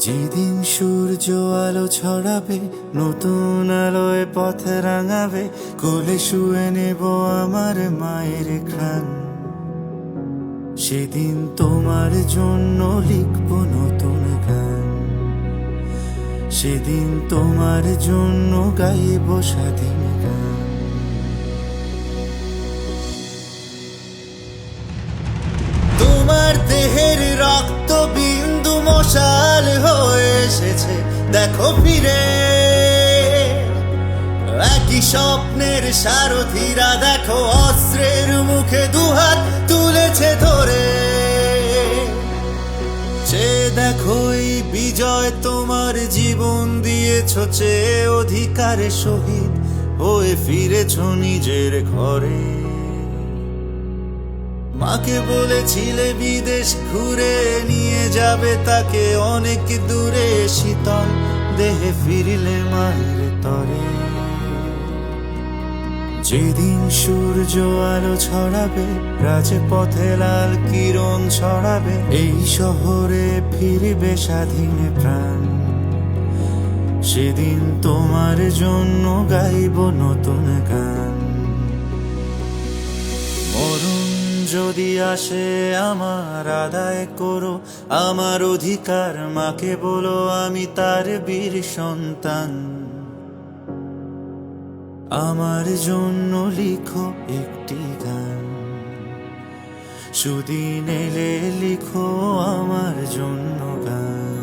যেদিন সূর্য আলো ছড়াবে, নতুন আলোয় পথ রাঙাবে, কোলে শুয়ে নেব আমার মায়ের ঘ্রাণ। সেদিন তোমার জন্য লিখব নতুন গান। সেদিন তোমার জন্য গাইব স্বাধীন এসেছে দেখো ফিরে। একই স্বপ্নের সারথীরা দেখো অস্ত্রের মুখে দুহাত তুলেছে ধরে। সে দেখো বিজয় তোমার জীবন দিয়েছ চে অধিকারে শহীদ হয়ে ফিরেছ নিজের ঘরে। মাকে বলেছিলে বিদেশ ঘুরে নিয়ে যাবে তাকে অনেক দূরে শীতল দেহে ফিরিলে মায়ের তরে। যেদিন সূর্য আলো ছড়াবে, রাজপথে লাল কিরণ ছড়াবে, এই শহরে ফিরবে স্বাধীন প্রাণ। সেদিন তোমার জন্য গাইব নতুন গান। যদি আসে আমার আদায় করো, আমার অধিকার মাকে বলো, আমি তার বীর সন্তান। আমার জন্য লিখো একটি গান। সুদিন এলে লিখো আমার জন্য গান।